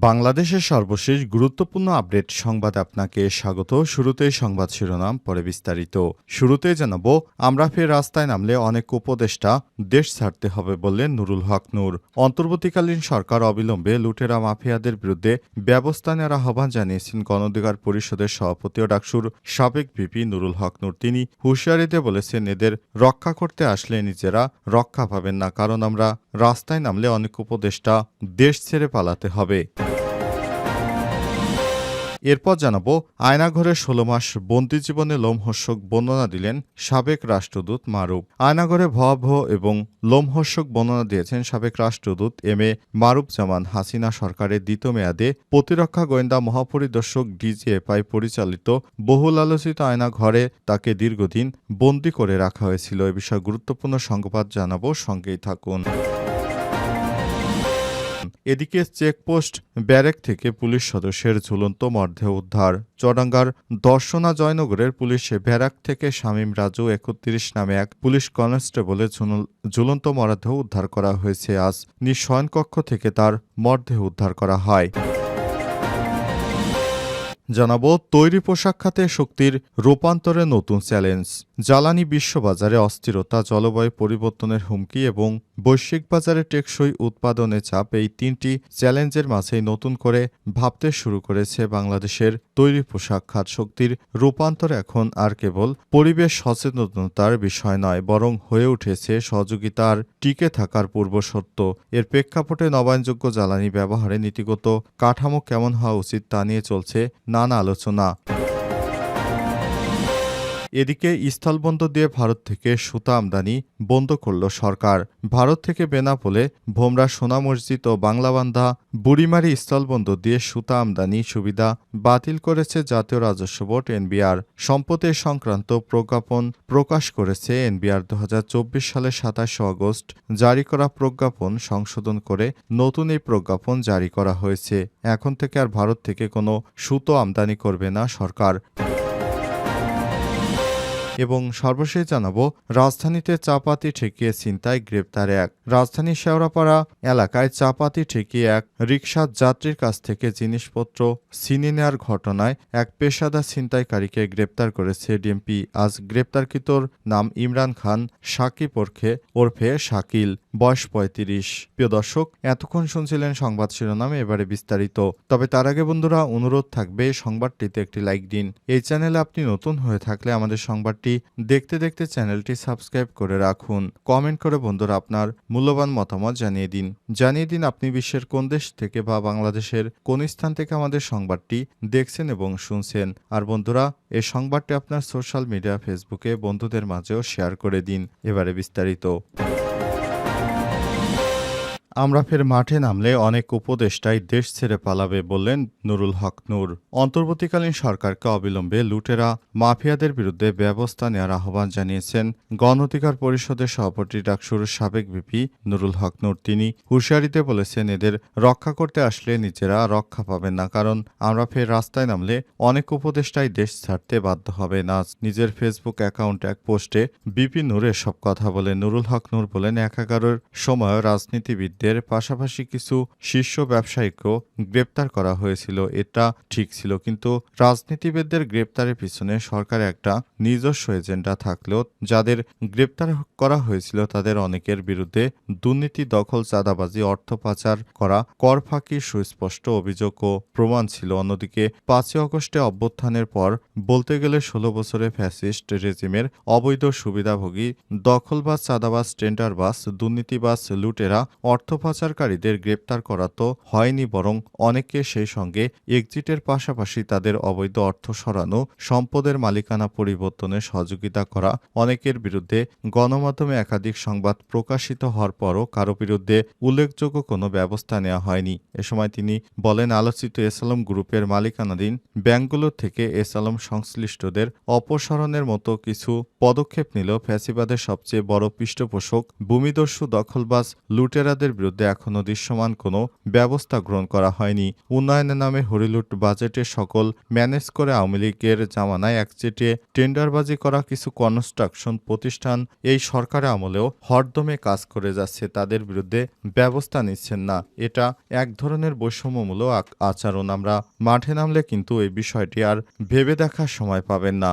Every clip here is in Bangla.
বাংলাদেশের সর্বশেষ গুরুত্বপূর্ণ আপডেট সংবাদ আপনাকে স্বাগত। শুরুতেই সংবাদ শিরোনাম, পরে বিস্তারিত। শুরুতে জানাব, আমরা ফের রাস্তায় নামলে অনেক উপদেষ্টা দেশ ছাড়তে হবে বললেন নুরুল হক নূর। অন্তর্বর্তীকালীন সরকার অবিলম্বে লুটেরা মাফিয়াদের বিরুদ্ধে ব্যবস্থা নেওয়ার আহ্বান জানিয়েছেন গণঅধিকার পরিষদের সভাপতি ও ডাকসুর সাবেক ভিপি নুরুল হক নূর। তিনি হুঁশিয়ারিতে বলেছেন, এদের রক্ষা করতে আসলে নিজেরা রক্ষা পাবেন না, কারণ আমরা রাস্তায় নামলে অনেক উপদেষ্টা দেশ ছেড়ে পালাতে হবে। এরপর জানাব আয়নাঘরে ষোলো মাস বন্দি জীবনে লোমহর্ষক বর্ণনা দিলেন সাবেক রাষ্ট্রদূত মারুফ। আয়নাঘরে ভয়াবহ এবং লোমহর্ষক বর্ণনা দিয়েছেন সাবেক রাষ্ট্রদূত এম এ মারুফ জামান হাসিনা সরকারের দ্বিতীয় মেয়াদে প্রতিরক্ষা গোয়েন্দা মহাপরিদর্শক ডিজিএফআই পরিচালিত বহুল আলোচিত আয়নাঘরে তাকে দীর্ঘদিন বন্দি করে রাখা হয়েছিল। এ বিষয়ে গুরুত্বপূর্ণ সংবাদ জানাব, সঙ্গেই থাকুন। এদিকে চেকপোস্ট ব্যারেক থেকে পুলিশ সদস্যের ঝুলন্ত মর্ধে উদ্ধার। চডাঙ্গার দর্শনা জয়নগরের পুলিশে ব্যারাক থেকে শামীম রাজু একত্রিশ নামে এক পুলিশ কনস্টেবলের ঝুল- ঝুলন্ত মরদেহ উদ্ধার করা হয়েছে আজ। নিঃশয়নকক্ষ থেকে তার মরদেহ উদ্ধার করা হয়। জানাব, তৈরি পোশাক খাতে শক্তির রূপান্তরে নতুন চ্যালেঞ্জ। জ্বালানি বিশ্ববাজারে অস্থিরতা, জলবায়ু পরিবর্তনের হুমকি এবং বৈশ্বিক বাজারে টেকসই উৎপাদনে চাপ এই তিনটি চ্যালেঞ্জের মাঝেই নতুন করে ভাবতে শুরু করেছে বাংলাদেশের তৈরি পোশাক খাত শক্তির রূপান্তর এখন আর কেবল পরিবেশ সচেতনতার বিষয় নয়, বরং হয়ে উঠেছে সহযোগিতার টিকে থাকার পূর্বশর্ত এর প্রেক্ষাপটে নবায়নযোগ্য জ্বালানি ব্যবহারে নীতিগত কাঠামো কেমন হওয়া উচিত তা নিয়ে চলছে নানা আলোচনা। এদিকে স্থলবন্দর দিয়ে ভারত থেকে সুতা আমদানি বন্ধ করল সরকার। ভারত থেকে বেনাপোলে ভোমরা সোনা মসজিদ ও বাংলাবান্ধা বুড়িমারি স্থলবন্দর দিয়ে সুতা আমদানি সুবিধা বাতিল করেছে জাতীয় রাজস্ব বোর্ড এনবিআর। সম্পত্তি সংক্রান্ত প্রজ্ঞাপন প্রকাশ করেছে এনবিআর। দু হাজার চব্বিশ সালের সাতাশে আগস্ট জারি করা প্রজ্ঞাপন সংশোধন করে নতুন এই প্রজ্ঞাপন জারি করা হয়েছে। এখন থেকে আর ভারত থেকে কোনো সুতো আমদানি করবে না সরকার। এবং সর্বশেষ জানাব, রাজধানীতে চাপাতি ঠেকিয়ে ছিনতাই, গ্রেপ্তার এক। রাজধানীর শেওড়াপাড়া এলাকায় চাপাতি ঠেকিয়ে এক রিকশা যাত্রীর কাছ থেকে জিনিসপত্র ছিনে নেওয়ার ঘটনায় এক পেশাদার ছিনতাইকারীকে গ্রেপ্তার করেছে ডিএমপি। আজ গ্রেপ্তারকৃতর নাম ইমরান খান, সাকিব ওরখে ওরফে শাকিল, বয়স পঁয়ত্রিশ। প্রিয় দর্শক, এতক্ষণ শুনছিলেন সংবাদ শিরোনামে, এবারে বিস্তারিত। তবে তার আগে বন্ধুরা, অনুরোধ থাকবে, সংবাদটিতে একটি লাইক দিন। এই চ্যানেলে আপনি নতুন হয়ে থাকলে আমাদের সংবাদটি দেখতে দেখতে চ্যানেলটি সাবস্ক্রাইব করে রাখুন। কমেন্ট করে বন্ধুরা আপনার মূল্যবান মতামত জানিয়ে দিন। জানিয়ে দিন আপনি বিশ্বের কোন দেশ থেকে বা বাংলাদেশের কোন স্থান থেকে আমাদের সংবাদটি দেখছেন এবং শুনছেন। আর বন্ধুরা এই সংবাদটি আপনার সোশ্যাল মিডিয়া, ফেসবুকে বন্ধুদের মাঝেও শেয়ার করে দিন। এবারে বিস্তারিত। আমরা ফের মাঠে নামলে অনেক উপদেষ্টাই দেশ ছেড়ে পালাবে বললেন নুরুল হক নূর। অন্তর্বর্তীকালীন সরকারকে অবিলম্বে লুটেরা মাফিয়াদের বিরুদ্ধে ব্যবস্থা নেওয়ার আহ্বান জানিয়েছেন গণ অধিকার পরিষদের সভাপতি ডাকসুর সাবেক ভিপি নুরুল হক নূর। তিনি হুঁশিয়ারিতে বলেছেন, এদের রক্ষা করতে আসলে নিজেরা রক্ষা পাবেন না, কারণ আমরা ফের রাস্তায় নামলে অনেক উপদেষ্টাই দেশ ছাড়তে বাধ্য হবে না নিজের ফেসবুক অ্যাকাউন্ট এক পোস্টে বিপি নূর এসব কথা বলে। নুরুল হক নূর বলেন এক এগারোর সময় রাজনীতিবিদদের পাশাপাশি কিছু শীর্ষ ব্যবসায়ীকেও গ্রেপ্তার করা হয়েছিল। এটা ঠিক ছিল, কিন্তু রাজনীতিবিদদের গ্রেপ্তারের পিছনে সরকার একটা নিজস্ব এজেন্ডা থাকলেও যাদের গ্রেপ্তার করা হয়েছিল তাদের অনেকের বিরুদ্ধে দুর্নীতি, দখল, চাঁদাবাজি, অর্থ পাচার করা, কর ফাঁকির সুস্পষ্ট অভিযোগ ও প্রমাণ ছিল। অন্যদিকে পাঁচই অগস্টে অভ্যুত্থানের পর বলতে গেলে ষোলো বছরে ফ্যাসিস্ট রেজিমের অবৈধ সুবিধাভোগী, দখলবাজ, চাঁদাবাজ, টেন্ডারবাজ, দুর্নীতিবাজ লুটেরা অর্থ পাচারকারীদের গ্রেপ্তার করা তো হয়নি, বরং অনেকে সেই সঙ্গে এক্সিটের পাশাপাশি তাদের অবৈধ অর্থ সরানো, সম্পদের মালিকানা পরিবর্তনে সহযোগিতা করা, অনেকের বিরুদ্ধে গণমাধ্যমে একাধিক সংবাদ প্রকাশিত হওয়ার পরও কারও বিরুদ্ধে উল্লেখযোগ্য কোনো ব্যবস্থা নেওয়া হয়নি। এ সময় তিনি বলেন, আলোচিত এসালম গ্রুপের মালিকানাধীন ব্যাংকগুলো থেকে এসালম সংশ্লিষ্টদের অপসারণের মতো কিছু পদক্ষেপ নিলেও ফ্যাসিবাদের সবচেয়ে বড় পৃষ্ঠপোষক, ভূমিদস্যু, দখলবাজ লুটেরাদের বিরুদ্ধে এখনও দৃশ্যমান কোনো ব্যবস্থা গ্রহণ করা হয়নি। উন্নয়নের নামে হরিলুট বাজেটে সকল ম্যানেজ করে আওয়ামী লীগের জামানায় একচেটে টেন্ডারবাজি করা কিছু কনস্ট্রাকশন প্রতিষ্ঠান এই সরকারের আমলেও হরদমে কাজ করে যাচ্ছে, তাদের বিরুদ্ধে ব্যবস্থা নিচ্ছেন না। এটা এক ধরনের বৈষম্যমূলক আচরণ। আমরা মাঠে নামলে কিন্তু এই বিষয়টি আর ভেবে দেখার সময় পাবেন না।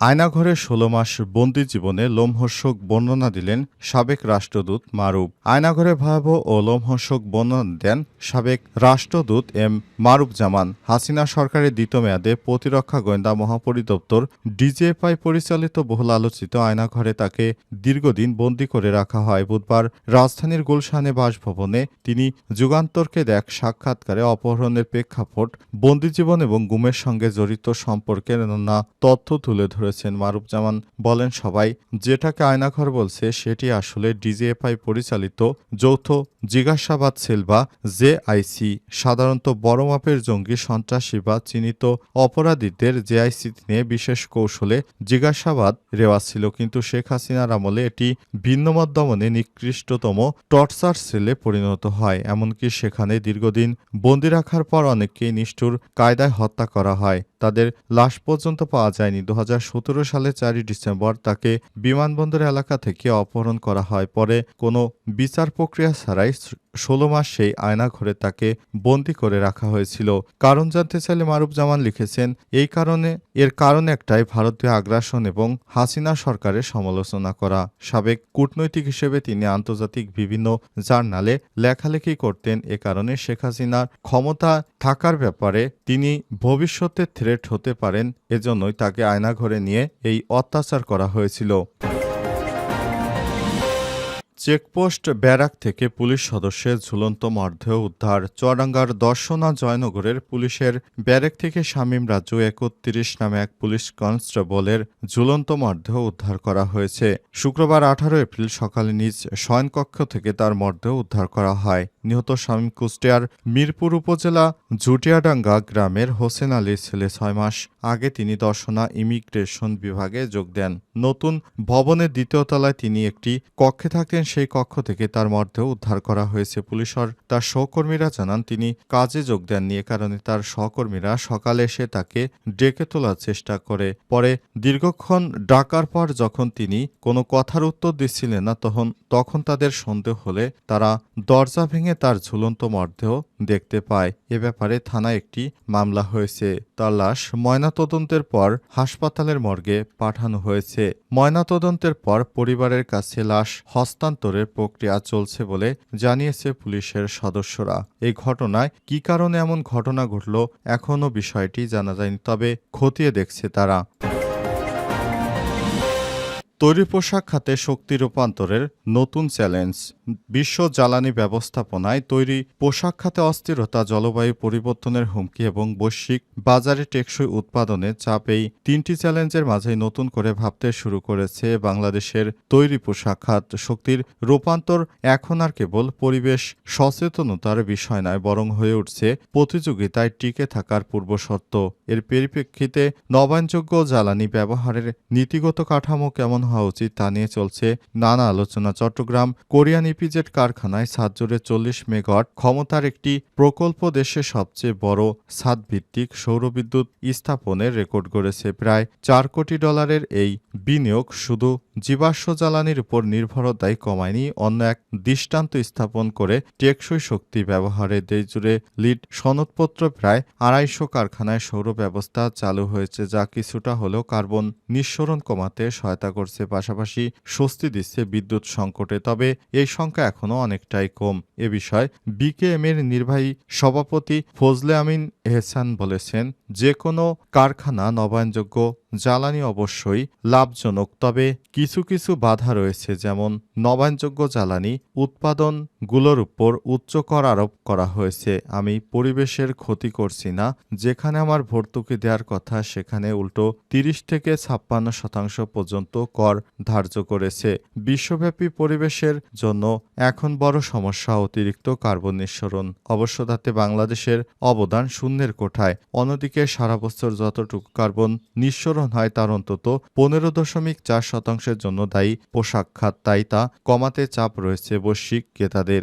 আয়নাঘরে ষোলো মাস বন্দি জীবনে লোমহর্ষক বর্ণনা দিলেন সাবেক রাষ্ট্রদূত মারুফ আয়নাঘরে ভয়াবহ ও লোমহর্ষক বর্ণনা দেন সাবেক রাষ্ট্রদূত এম মারুফ জামান হাসিনা সরকারের দ্বিতীয় মেয়াদে প্রতিরক্ষা গোয়েন্দা মহাপরিদপ্তর ডিজিএফআই পরিচালিত বহুল আলোচিত আয়নাঘরে তাকে দীর্ঘদিন বন্দি করে রাখা হয়। বুধবার রাজধানীর গুলশানে বাসভবনে তিনি যুগান্তরকে দেখ সাক্ষাৎকারে অপহরণের প্রেক্ষাপট বন্দিজীবন এবং গুমের সঙ্গে জড়িত সম্পর্কে নানা তথ্য তুলে ধরেছেন মারুফ জামান বলেন সবাই যেটাকে আয়নাঘর বলছে সেটি আসলে ডিজিএফআই পরিচালিত যৌথ জিজ্ঞাসাবাদ সেল বা জেআইসি সাধারণত বড় মাপের জঙ্গি সন্ত্রাসী বা চিহ্নিত অপরাধীদের জেআইসি নিয়ে বিশেষ কৌশলে জিজ্ঞাসাবাদ রেওয়াজ ছিল, কিন্তু শেখ হাসিনার আমলে এটি ভিন্নমত দমনে নিকৃষ্টতম টর্চার সেলে পরিণত হয়। এমনকি সেখানে দীর্ঘদিন বন্দি রাখার পর অনেককেই নিষ্ঠুর কায়দায় হত্যা করা হয়। তাদের লাশ পর্যন্ত পাওয়া যায়নি। দু হাজার সতেরো সালে চারই ডিসেম্বর তাকে বিমানবন্দর এলাকা থেকে অপহরণ করা হয়। পরে কোনো বিচার প্রক্রিয়া ছাড়াই ষোলো মাস সেই আয়নাঘরে তাকে বন্দি করে রাখা হয়েছিল। কারণ জানতে চাইলে মারুফ জামান লিখেছেন, এই কারণে, এর কারণ একটাই ভারতীয় আগ্রাসন এবং হাসিনা সরকারের সমালোচনা করা। সাবেক কূটনৈতিক হিসেবে তিনি আন্তর্জাতিক বিভিন্ন জার্নালে লেখালেখি করতেন, এ কারণে শেখ হাসিনার ক্ষমতা থাকার ব্যাপারে তিনি ভবিষ্যতে থ্রেট হতে পারেন, এজন্যই তাকে আয়নাঘরে নিয়ে এই অত্যাচার করা হয়েছিল। চেকপোস্ট ব্যারাক থেকে পুলিশ সদস্যের ঝুলন্ত মরদেহ উদ্ধার। চুয়াডাঙ্গার দর্শনা জয়নগরের পুলিশের ব্যারেক থেকে শামীম রাজু একত্রিশ নামে এক পুলিশ কনস্টেবলের ঝুলন্ত মরদেহ উদ্ধার করা হয়েছে। শুক্রবার আঠারো এপ্রিল সকালে নিজ শয়নকক্ষ থেকে তার মরদেহ উদ্ধার করা হয়। নিহত শামীম কুষ্টিয়ার মিরপুর উপজেলা জুটিয়াডাঙ্গা গ্রামের হোসেন আলীর ছেলে ছয় মাস। আগে তিনি দর্শনা ইমিগ্রেশন বিভাগে যোগ দেন। নতুন ভবনের দ্বিতীয় তলায় তিনি একটি কক্ষে থাকতেন। সেই কক্ষ থেকে তার মরদেহ উদ্ধার করা হয়েছে। পুলিশর তার সহকর্মীরা জানান, তিনি কাজে যোগ দেননি। এ কারণে তার সহকর্মীরা সকালে এসে তাকে ডেকে তোলার চেষ্টা করে। পরে দীর্ঘক্ষণ ডাকার পর যখন তিনি কোনো কথার উত্তর দিচ্ছিলেন না, তখন তখন তাদের সন্দেহ হলে তারা দরজা ভেঙে তার ঝুলন্ত মরদেহ দেখতে পায়। এ ব্যাপারে থানায় একটি মামলা হয়েছে। তার লাশ ময়নাতদন্তের পর হাসপাতালের মর্গে পাঠানো হয়েছে। ময়নাতদন্তের পর পরিবারের কাছে লাশ হস্তান্তরের প্রক্রিয়া চলছে বলে জানিয়েছে পুলিশের সদস্যরা। এই ঘটনায় কী কারণে এমন ঘটনা ঘটল এখনও বিষয়টি জানা যায়নি, তবে খতিয়ে দেখছে তারা। তৈরি পোশাক খাতে শক্তি রূপান্তরের নতুন চ্যালেঞ্জ। বিশ্ব জ্বালানি ব্যবস্থাপনায় তৈরি পোশাক খাতে অস্থিরতা, জলবায়ু পরিবর্তনের হুমকি এবং বৈশ্বিক বাজারে টেকসই উৎপাদনে চাপ এই তিনটি চ্যালেঞ্জের মাঝে নতুন করে ভাবতে শুরু করেছে বাংলাদেশের তৈরি পোশাক খাত। শক্তির রূপান্তর এখন আর কেবল পরিবেশ সচেতনতার বিষয় নয়, বরং হয়ে উঠছে প্রতিযোগিতায় টিকে থাকার পূর্বশর্ত। এর পরিপ্রেক্ষিতে নবায়নযোগ্য জ্বালানি ব্যবহারের নীতিগত কাঠামো কেমন হওয়া উচিত তা নিয়ে চলছে নানা আলোচনা। চট্টগ্রাম কোরিয়ান ইপিজেট কারখানায় সাতজোরে চল্লিশ মেগাওয়াট ক্ষমতার একটি প্রকল্প দেশে সবচেয়ে বড় ছাদভিত্তিক সৌরবিদ্যুৎ স্থাপনের রেকর্ড গড়েছে। প্রায় চার কোটি ডলারের এই বিনিয়োগ শুধু জীবাশ্ম জ্বালানির উপর নির্ভরতাই কমায়নি, অন্য এক দৃষ্টান্ত স্থাপন করে টেকসই শক্তি ব্যবহারে দেশজুড়ে লিড সনদপত্র প্রায় আড়াইশো কারখানায় সৌর ব্যবস্থা চালু হয়েছে, যা কিছুটা হলেও কার্বন নিঃসরণ কমাতে সহায়তা করছে, পাশাপাশি স্বস্তি দিচ্ছে বিদ্যুৎ সংকটে। তবে এই সংখ্যা এখনও অনেকটাই কম। এ বিষয়ে বিকেএম এর নির্বাহী সভাপতি ফজলে আমিন এহসান বলেছেন যে কোনো কারখানা নবায়নযোগ্য জ্বালানি অবশ্যই লাভজনক, তবে কিছু কিছু বাধা রয়েছে, যেমন নবায়নযোগ্য জ্বালানি উৎপাদনগুলোর উপর উচ্চ কর আরোপ করা হয়েছে। আমি পরিবেশের ক্ষতি করছি না, যেখানে আমার ভর্তুকি দেওয়ার কথা সেখানে উল্টো তিরিশ থেকে ছাপ্পান্ন শতাংশ পর্যন্ত কর ধার্য করেছে। বিশ্বব্যাপী পরিবেশের জন্য এখন বড় সমস্যা অতিরিক্ত কার্বন নিঃসরণ। অবশ্য তাতে বাংলাদেশের অবদান শূন্যের কোঠায়। অন্যদিকে সারা বছর যতটুকু কার্বন নিঃসরণ হয় তার অন্তত পনেরো দশমিক চার শতাংশের জন্য দায়ী পোশাক খাত তাই তা কমাতে চাপ রয়েছে বৈশ্বিক ক্রেতাদের।